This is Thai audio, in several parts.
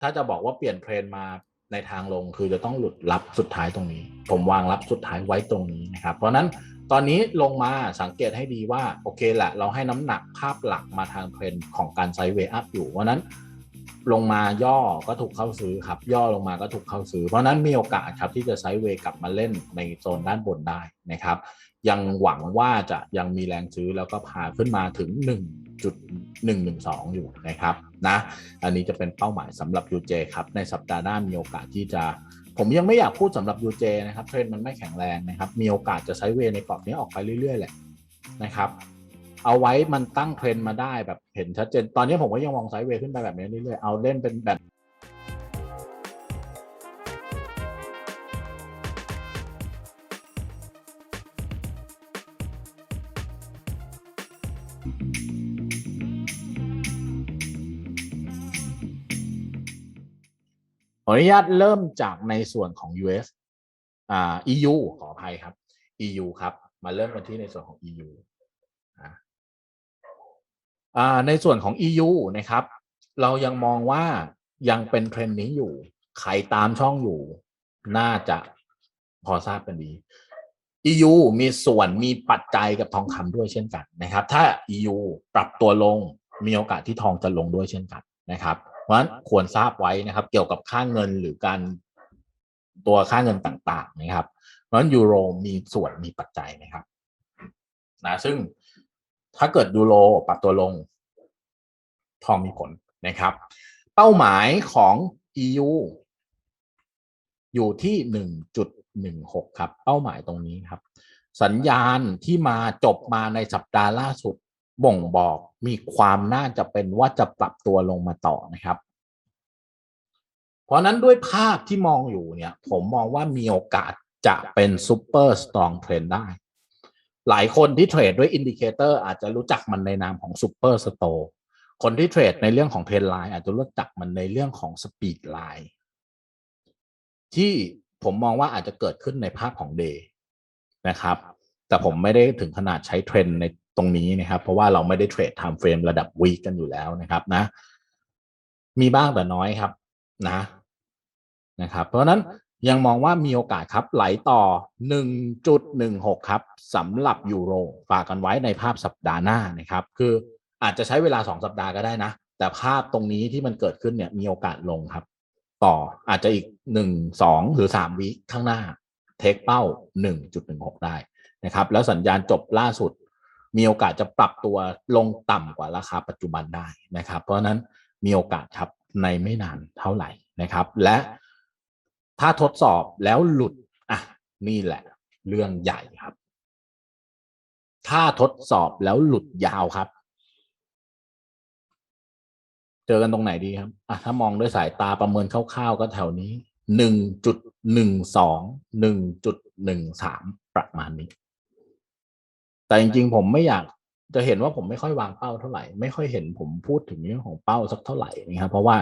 ถ้าจะบอกว่าเปลี่ยนเทรนมาในทางลงคือจะต้องหลุดรับสุดท้ายตรงนี้ ผมวางรับสุดท้ายไว้ตรงนี้นะครับ เพราะนั้นตอนนี้ลงมาสังเกตให้ดีว่า โอเคแหละเราให้น้ำหนักภาพหลักมาทางเทรนของการไซด์เวย์อัพอยู่ เพราะนั้นลงมาย่อก็ถูกเข้าซื้อครับ ย่อลงมาก็ถูกเข้าซื้อ เพราะนั้นมีโอกาสครับที่จะไซด์เวย์กลับมาเล่นในโซนด้านบนได้นะครับ ยังหวังว่าจะยังมีแรงซื้อแล้วก็พาขึ้นมาถึง 1.112 อยู่นะครับนะอันนี้จะเป็นเป้าหมายสำหรับ UJ ครับในสัปดาห์หน้ามีโอกาสที่จะผมยังไม่อยากพูดสำหรับ UJ นะครับเทรนด์มันไม่แข็งแรงนะครับ มีโอกาสจะไซด์เวในกรอบนี้ออกไปเรื่อย ๆ แหละนะครับเอาไว้มันตั้งเทรนด์มาได้แบบเห็นชัดเจน ตอนนี้ผมก็ยังมองไซด์เวย์ขึ้นไปแบบนี้เรื่อยๆ เอาเล่นเป็นแบบข ออนุญาตเริ่มจากในส่วนของ US อ่า EU ขออภัยครับ EU ครับ มาเริ่มกันที่ในส่วนของ EU อ่าในส่วนของ EU นะครับ เรายังมองว่ายังเป็นเทรนด์นี้อยู่ ใครตามช่องอยู่ น่าจะพอทราบกันดี EU มีส่วนมีปัจจัยกับทองคำด้วยเช่นกันนะครับ ถ้า EU ปรับตัวลงมีโอกาสที่ทองจะลงด้วยเช่นกันนะครับ ราะฉะนั้นควรทราบไว้นะครับ เกี่ยวกับค่าเงินหรือการตัวค่าเงินต่างๆนะครับ เพราะฉะนั้นยูโรมีส่วนมีปัจจัยนะครับนะซึ่งถ้าเกิดยูโรปรับตัวลง ทองมีผลนะครับ เป้าหมายของ EU อยู่ที่หนึ่งจุดหนึ่งหกครับ เป้าหมายตรงนี้ครับ สัญญาณที่มาจบมาในสัปดาห์ล่าสุด บ่งบอกมีความน่าจะเป็นว่าจะปรับตัวลงมาต่อนะครับ เพราะนั้นด้วยภาพที่มองอยู่เนี่ย ผมมองว่ามีโอกาสจะเป็นซูเปอร์สตรองเทรนได้ หลายคนที่เทรดด้วยอินดิเคเตอร์อาจจะรู้จักมันในนามของซูเปอร์สโตคนที่เทรดในเรื่องของเทรนไลน์อาจจะรู้จักมันในเรื่องของสปีดไลน์ที่ผมมองว่าอาจจะเกิดขึ้นในภาพของเดย์นะครับ แต่ผมไม่ได้ถึงขนาดใช้เทรนใน ตรงนี้นะครับ เพราะว่าเราไม่ได้เทรดไทม์เฟรมระดับวีกันอยู่แล้วนะครับนะ มีบ้างแต่น้อยครับนะ นะครับ เพราะนั้นยังมองว่ามีโอกาสครับไหลต่อ 1.16 ครับสำหรับยูโรฝากกันไว้ในภาพสัปดาห์หน้านะครับ คืออาจจะใช้เวลา 2 สัปดาห์ก็ได้นะ แต่ภาพตรงนี้ที่มันเกิดขึ้นเนี่ยมีโอกาสลงครับ ต่ออาจจะอีก 1 2 หรือ 3 วิข้างหน้า เทคเป้า 1.16 ได้นะครับ แล้วสัญญาณจบล่าสุด มีโอกาสจะปรับตัวลงต่ำกว่าราคาปัจจุบันได้นะครับ เพราะฉะนั้นมีโอกาสครับในไม่นานเท่าไหร่นะครับ และถ้าทดสอบแล้วหลุดอะนี่แหละ เรื่องใหญ่ครับ ถ้าทดสอบแล้วหลุดยาวครับ เจอกันตรงไหนดีครับอะถ้ามองด้วยสายตาประเมินคร่าวๆก็แถวนี้หนึ่งจุดหนึ่งสองหนึ่งจุดหนึ่งสามประมาณนี้ แต่จริงๆ ผมไม่อยากจะเห็นว่าผมไม่ค่อยวางเป้าเท่าไหร่ ไม่ค่อยเห็นผมพูดถึงเรื่องของเป้าสักเท่าไหร่นะครับเพราะว่า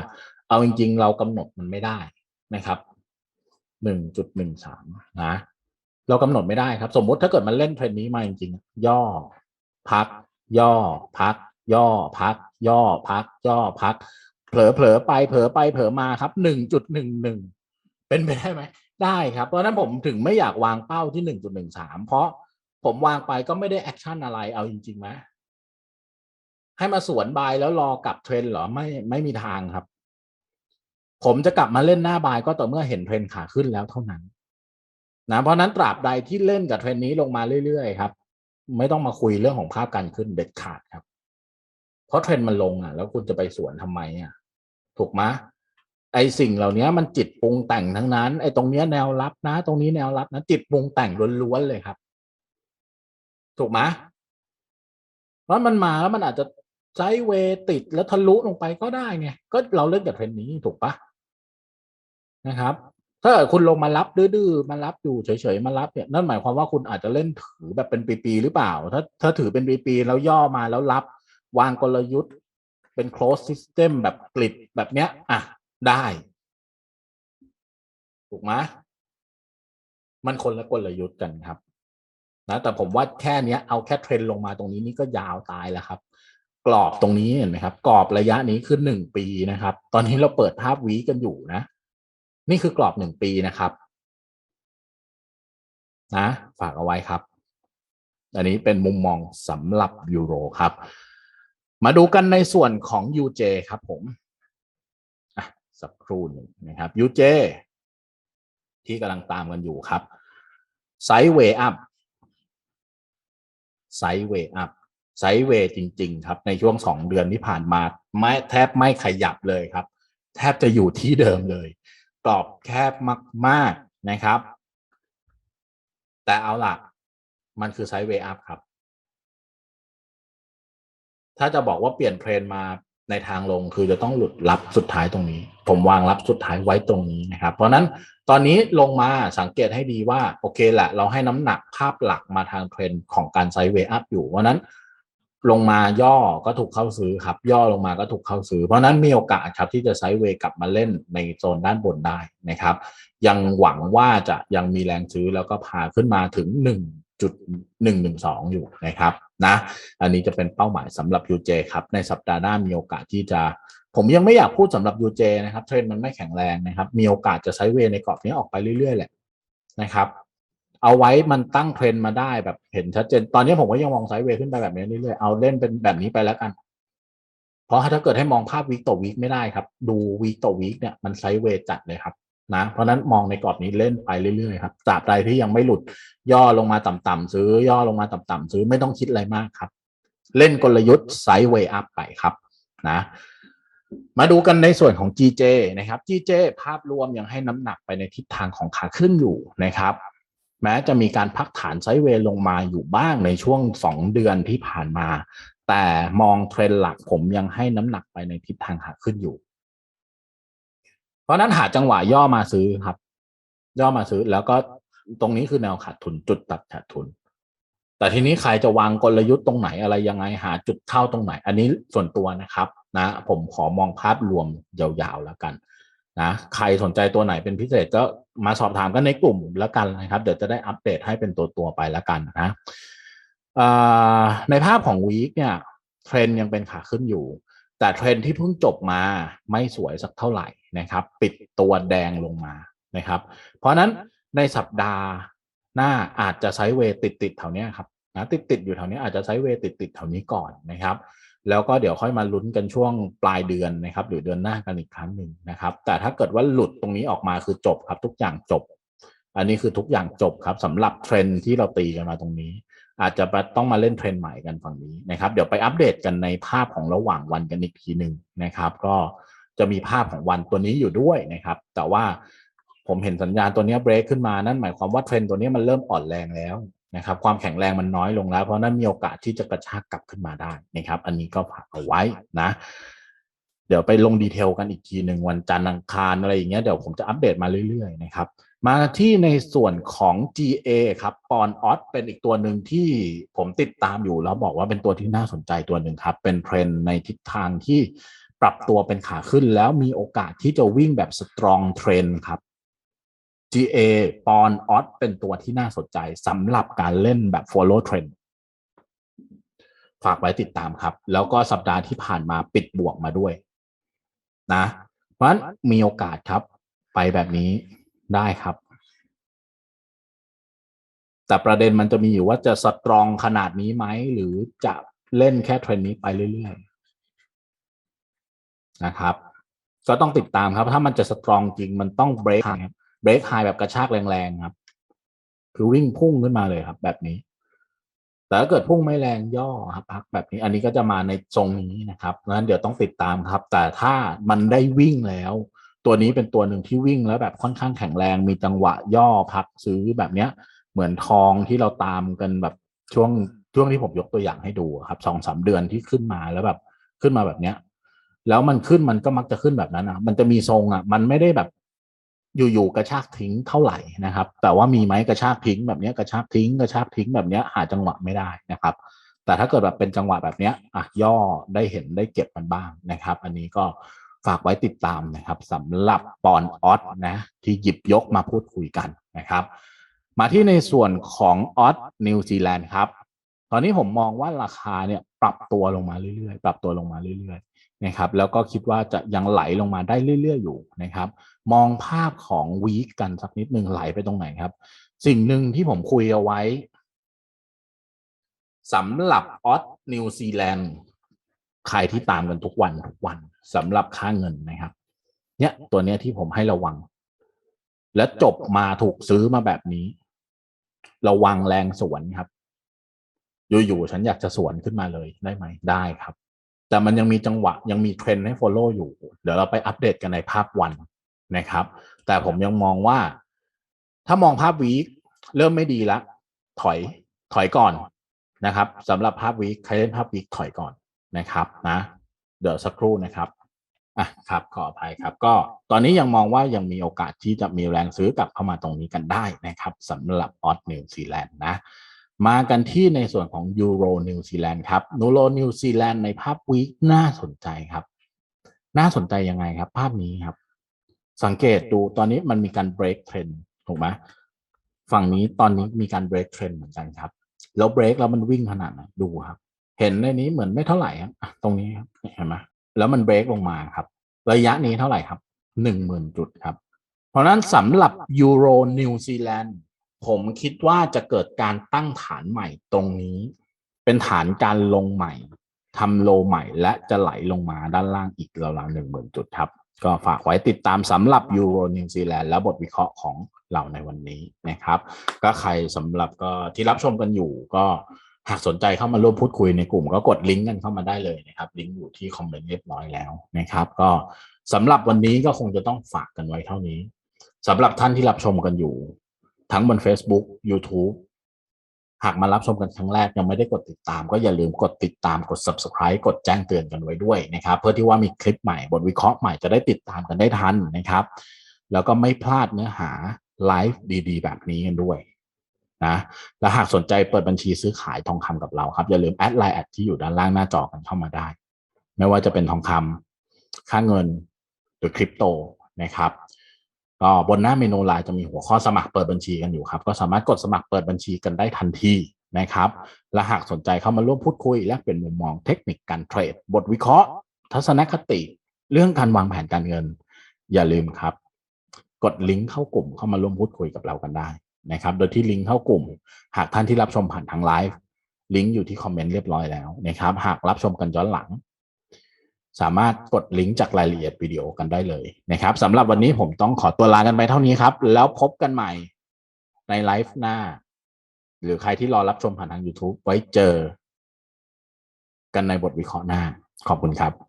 เอาจริง ๆ เรากำหนดมันไม่ได้นะครับหนึ่งจุดหนึ่งสามนะเรากำหนดไม่ได้ครับ สมมุติถ้าเกิดมันเล่นเทรนนี้มาจริงๆย่อ พัก ย่อ พัก ย่อ พัก ย่อ พัก ย่อพัก เผลอเผลอไปเผลอไปเผลอมาครับหนึ่งจุดหนึ่งหนึ่งเป็นไปได้ไหมได้ครับเพราะนั้นผมถึงไม่อยากวางเป้าที่หนึ่งจุดหนึ่งสามเพราะ ผมวางไปก็ไม่ได้แอคชั่นอะไรเอาจริงๆไหมให้มาสวนบายแล้วรอกลับเทรนเหรอไม่ไม่มีทางครับ ผมจะกลับมาเล่นหน้าบายก็ต่อเมื่อเห็นเทรนขาขึ้นแล้วเท่านั้นนะเพราะนั้นตราบใดที่เล่นกับเทรนนี้ลงมาเรื่อยๆครับ ไม่ต้องมาคุยเรื่องของภาพการขึ้นเด็ดขาดครับ เพราะเทรนมันลงอะ แล้วคุณจะไปสวนทำไมอะ ถูกไหมไอสิ่งเหล่านี้มันจิตปรุงแต่งทั้งนั้น ไอตรงเนี้ยแนวรับนะ ตรงนี้แนวรับนะจิตปรุงแต่งล้วนๆเลยครับ ถูกไหมเพราะมันมาแล้วมันอาจจะไซเวติดแล้วทะลุลงไปก็ได้ไงก็เราเล่นกับเทรนนี้ถูกปะนะครับ ถ้าคุณลงมารับดื้อๆมารับอยู่เฉยๆมารับเนี่ยนั่นหมายความว่าคุณอาจจะเล่นถือแบบเป็นปีๆหรือเปล่า ถ้าถ้าถือเป็นปีๆแล้วย่อมาแล้วรับ วางกลยุทธ์เป็น close system แบบกริดแบบเนี้ย อะได้ ถูกไหมมันคนละกลยุทธ์กันครับ นะแต่ผมว่าแค่เนี้ยเอาแค่เทรนลงมาตรงนี้นี่ก็ยาวตายแล้วครับ กรอบตรงนี้เห็นไหมครับ กรอบระยะนี้คือหนึ่งปีนะครับ ตอนนี้เราเปิดภาพวีกันอยู่นะ นี่คือกรอบหนึ่งปีนะครับ นะ ฝากเอาไว้ครับ อันนี้เป็นมุมมองสำหรับยูโรครับ มาดูกันในส่วนของ UJ ครับผมสักครู่หนึ่งนะครับ UJ ที่กำลังตามกันอยู่ครับไซด์เวย์อัพ ไซด์เวย์อัพไซด์เวย์จริง ๆ ครับ ในช่วงสองเดือนที่ผ่านมาไม่แทบไม่ขยับเลยครับ แทบจะอยู่ที่เดิมเลยกรอบแคบมาก ๆนะครับ แต่เอาล่ะ มันคือไซด์เวย์อัพครับ ถ้าจะบอกว่าเปลี่ยนเทรนมา ในทางลงคือจะต้องหลุดรับสุดท้ายตรงนี้ ผมวางรับสุดท้ายไว้ตรงนี้นะครับ เพราะนั้นตอนนี้ลงมาสังเกตให้ดีว่า โอเคแหละเราให้น้ำหนักภาพหลักมาทางเทรนของการไซด์เวย์อัพอยู่ เพราะนั้นลงมาย่อก็ถูกเข้าซื้อครับ ย่อลงมาก็ถูกเข้าซื้อ เพราะนั้นมีโอกาสครับที่จะไซด์เวย์กลับมาเล่นในโซนด้านบนได้นะครับ ยังหวังว่าจะยังมีแรงซื้อแล้วก็พาขึ้นมาถึง 1.112 อยู่นะครับนะอันนี้จะเป็นเป้าหมายสำหรับ UJ ครับในสัปดาห์หน้ามีโอกาสที่จะ ผมยังไม่อยากพูดสำหรับ UJ นะครับเทรนด์มันไม่แข็งแรงนะครับ มีโอกาสจะไซด์เวย์ในกรอบนี้ออกไปเรื่อยๆแหละนะครับเอาไว้มันตั้งเทรนด์มาได้แบบเห็นชัดเจน ตอนนี้ผมก็ยังมองไซด์เวย์ขึ้นไปแบบนี้เรื่อยๆ เอาเล่นเป็นแบบนี้ไปแล้วกัน เพราะถ้าเกิดให้มองภาพวีคต่อวีคไม่ได้ครับ ดูวีคต่อวีคเนี่ยมันไซด์เวย์จัดเลยครับ นะเพราะนั้นมองในกรอบนี้เล่นไปเรื่อยๆครับตราบใดที่ยังไม่หลุดย่อลงมาต่ำๆซื้อย่อลงมาต่ำๆซื้อไม่ต้องคิดอะไรมากครับ เล่นกลยุทธ์ไซด์เวย์อัพไปครับนะมาดูกันในส่วนของ GJ นะครับ GJ ภาพรวมยังให้น้ำหนักไปในทิศทางของขาขึ้นอยู่นะครับ แม้จะมีการพักฐานไซด์เวย์ลงมาอยู่บ้างในช่วง 2 เดือนที่ผ่านมา แต่มองเทรนด์หลักผมยังให้น้ำหนักไปในทิศทางขาขึ้นอยู่ เพราะนั้นหาจังหวะย่อมาซื้อครับ ย่อมาซื้อแล้วก็ตรงนี้คือแนวขาดทุนจุดตัดขาดทุน แต่ทีนี้ใครจะวางกลยุทธ์ตรงไหนอะไรยังไงหาจุดเข้าตรงไหน อันนี้ส่วนตัวนะครับ นะ ผมขอมองภาพรวมยาวๆแล้วกันนะใครสนใจตัวไหนเป็นพิเศษก็มาสอบถามกันในกลุ่มแล้วกันนะครับ เดี๋ยวจะได้อัปเดตให้เป็นตัวตัวไปแล้วกันนะในภาพของวีคเนี่ยเทรนยังเป็นขาขึ้นอยู่ แต่เทรนที่เพิ่งจบมาไม่สวยสักเท่าไหร่นะครับ ปิดตัวแดงลงมานะครับ เพราะนั้นในสัปดาห์หน้าอาจจะไซด์เวย์ติดติดแถวนี้ครับนะติดติดอยู่แถวนี้อาจจะไซด์เวย์ติดติดแถวนี้ก่อนนะครับ แล้วก็เดี๋ยวค่อยมาลุ้นกันช่วงปลายเดือนนะครับ หรือเดือนหน้ากันอีกครั้งหนึ่งนะครับ แต่ถ้าเกิดว่าหลุดตรงนี้ออกมาคือจบครับ ทุกอย่างจบ อันนี้คือทุกอย่างจบครับสำหรับเทรนที่เราตีกันมาตรงนี้ อาจจะต้องมาเล่นเทรนใหม่กันฝั่งนี้นะครับ เดี๋ยวไปอัปเดตกันในภาพของระหว่างวันกันอีกทีหนึ่งนะครับ ก็จะมีภาพของวันตัวนี้อยู่ด้วยนะครับ แต่ว่าผมเห็นสัญญาณตัวนี้เบรกขึ้นมานั่นหมายความว่าเทรนตัวนี้มันเริ่มอ่อนแรงแล้วนะครับ ความแข็งแรงมันน้อยลงแล้ว เพราะนั้นมีโอกาสที่จะกระชากกลับขึ้นมาได้นะครับ อันนี้ก็ฝากเอาไว้นะ เดี๋ยวไปลงดีเทลกันอีกทีหนึ่งวันจันทร์อังคารอะไรอย่างเงี้ยเดี๋ยวผมจะอัปเดตมาเรื่อยๆนะครับ มาที่ในส่วนของ GA ครับปอนออสเป็นอีกตัวหนึ่งที่ผมติดตามอยู่แล้วบอกว่าเป็นตัวที่น่าสนใจตัวหนึ่งครับ เป็นเทรนในทิศทางที่ปรับตัวเป็นขาขึ้นแล้วมีโอกาสที่จะวิ่งแบบสตรองเทรนครับ GA ปอนออสเป็นตัวที่น่าสนใจสำหรับการเล่นแบบ follow trend ฝากไว้ติดตามครับ แล้วก็สัปดาห์ที่ผ่านมาปิดบวกมาด้วย นะเพราะฉะนั้นมีโอกาสครับ ไปแบบนี้ได้ครับ แต่ประเด็นมันจะมีอยู่ว่าจะสตรองขนาดนี้ไหม หรือจะเล่นแค่เทรนนี้ไปเรื่อยๆนะครับ ก็ต้องติดตามครับ ถ้ามันจะสตรองจริงมันต้องเบรกครับเบรกไฮแบบกระชากแรงๆครับคือวิ่งพุ่งขึ้นมาเลยครับ แบบนี้ แต่ถ้าเกิดพุ่งไม่แรงย่อครับพักแบบนี้อันนี้ก็จะมาในทรงนี้นะครับงั้นเดี๋ยวต้องติดตามครับ แต่ถ้ามันได้วิ่งแล้ว ตัวนี้เป็นตัวหนึ่งที่วิ่งแล้วแบบค่อนข้างแข็งแรง มีจังหวะย่อพักซื้อแบบเนี้ย เหมือนทองที่เราตามกันแบบช่วงช่วงที่ผมยกตัวอย่างให้ดูครับสองสามเดือนที่ขึ้นมาแล้วแบบขึ้นมาแบบเนี้ย แล้วมันขึ้นมันก็มักจะขึ้นแบบนั้นนะมันจะมีทรงอะ มันไม่ได้แบบ อยู่ๆกระชากทิ้งเท่าไหร่นะครับ แต่ว่ามีไหมกระชากทิ้งแบบนี้กระชากทิ้งกระชากทิ้งแบบนี้หาจังหวะไม่ได้นะครับ แต่ถ้าเกิดแบบเป็นจังหวะแบบนี้อะย่อได้เห็นได้เก็บมันบ้างนะครับ อันนี้ก็ฝากไว้ติดตามนะครับสำหรับปอนออสนะที่หยิบยกมาพูดคุยกันนะครับ มาที่ในส่วนของออสนิวซีแลนด์ครับ ตอนนี้ผมมองว่าราคาเนี่ยปรับตัวลงมาเรื่อยๆ ปรับตัวลงมาเรื่อยๆ นะครับแล้วก็คิดว่าจะยังไหลลงมาได้เรื่อย ๆ อยู่นะครับ มองภาพของวีคกันสักนิดหนึ่งไหลไปตรงไหนครับ สิ่งหนึ่งที่ผมคุยเอาไว้สำหรับออสนิวซีแลนด์ใครที่ตามกันทุกวันทุกวันสำหรับค่าเงินนะครับ เนี่ยตัวเนี้ยที่ผมให้ระวัง และจบมาถูกซื้อมาแบบนี้ ระวังแรงสวนครับ อยู่ๆฉันอยากจะสวนขึ้นมาเลยได้ไหมได้ครับ แต่มันยังมีจังหวะยังมีเทรนด์ให้ follow อยู่ เดี๋ยวเราไปอัปเดตกันในภาพวันนะครับ แต่ผมยังมองว่า ถ้ามองภาพวีคเริ่มไม่ดีแล้วถอยถอยก่อนนะครับสำหรับภาพวีคใครเล่นภาพวีคถอยก่อนนะครับนะเดี๋ยวสักครู่นะครับอะครับขออภัยครับ ก็ตอนนี้ยังมองว่ายังมีโอกาสที่จะมีแรงซื้อกลับเข้ามาตรงนี้กันได้นะครับสำหรับออสนิวซีแลนด์นะ มากันที่ในส่วนของยูโรนิวซีแลนด์ครับนูโรนิวซีแลนด์ในภาพวีคน่าสนใจครับ น่าสนใจยังไงครับ ภาพนี้ครับ สังเกตดูตอนนี้มันมีการ break trend ถูกไหมฝั่งนี้ตอนนี้มีการ break trend เหมือนกันครับ แล้ว break แล้วมันวิ่งขนาดไหนดูครับ เห็นในนี้เหมือนไม่เท่าไหร่ครับตรงนี้ครับเห็นไหมแล้วมัน break ลงมาครับ ระยะนี้เท่าไหร่ครับหนึ่งหมื่นจุดครับ เพราะนั้นสำหรับยูโรนิวซีแลนด์ ผมคิดว่าจะเกิดการตั้งฐานใหม่ตรงนี้ เป็นฐานการลงใหม่ทำโลใหม่และจะไหลลงมาด้านล่างอีกราวๆหนึ่งหมื่นจุดครับ ก็ฝากไว้ติดตามสำหรับยูโรนิวซีแลนด์และบทวิเคราะห์ของเราในวันนี้นะครับ ก็ใครสำหรับก็ที่รับชมกันอยู่ก็หากสนใจเข้ามาร่วมพูดคุยในกลุ่มก็กดลิงก์กันเข้ามาได้เลยนะครับลิงก์อยู่ที่คอมเมนต์เรียบร้อยแล้วนะครับ ก็สำหรับวันนี้ก็คงจะต้องฝากกันไว้เท่านี้สำหรับท่านที่รับชมกันอยู่ ทั้งบน Facebook YouTube หากมารับชมกันครั้งแรกยังไม่ได้กดติดตาม ก็อย่าลืมกดติดตามกด Subscribe กดแจ้งเตือนกันไว้ด้วยนะครับ เพื่อที่ว่ามีคลิปใหม่บทวิเคราะห์ใหม่จะได้ติดตามกันได้ทันนะครับ แล้วก็ไม่พลาดเนื้อหาไลฟ์ดีๆ แบบนี้กันด้วยนะและหากสนใจเปิดบัญชีซื้อขายทองคำกับเราครับ อย่าลืมแอดไลน์แอดที่อยู่ด้านล่างหน้าจอกันเข้ามาได้ ไม่ว่าจะเป็นทองคำค่าเงินหรือคริปโตนะครับ ก็บนหน้าเมนูไลน์จะมีหัวข้อสมัครเปิดบัญชีกันอยู่ครับ ก็สามารถกดสมัครเปิดบัญชีกันได้ทันทีนะครับและหากสนใจเข้ามาร่วมพูดคุยและเป็นมุมมองเทคนิคการเทรด บทวิเคราะห์ ทัศนคติ เรื่องการวางแผนการเงิน อย่าลืมครับ กดลิงก์เข้ากลุ่มเข้ามาร่วมพูดคุยกับเรากันได้นะครับ โดยที่ลิงก์เข้ากลุ่ม หากท่านที่รับชมผ่านทางไลฟ์ลิงก์อยู่ที่คอมเมนต์เรียบร้อยแล้วนะครับ หากรับชมกันย้อนหลัง สามารถกดลิงก์จากรายละเอียดวิดีโอกันได้เลยนะครับสำหรับวันนี้ผมต้องขอตัวลากันไปเท่านี้ครับ แล้วพบกันใหม่ในไลฟ์หน้า หรือใครที่รอรับชมผ่านทาง YouTube ไว้เจอ กันในบทวิเคราะห์หน้า ขอบคุณครับ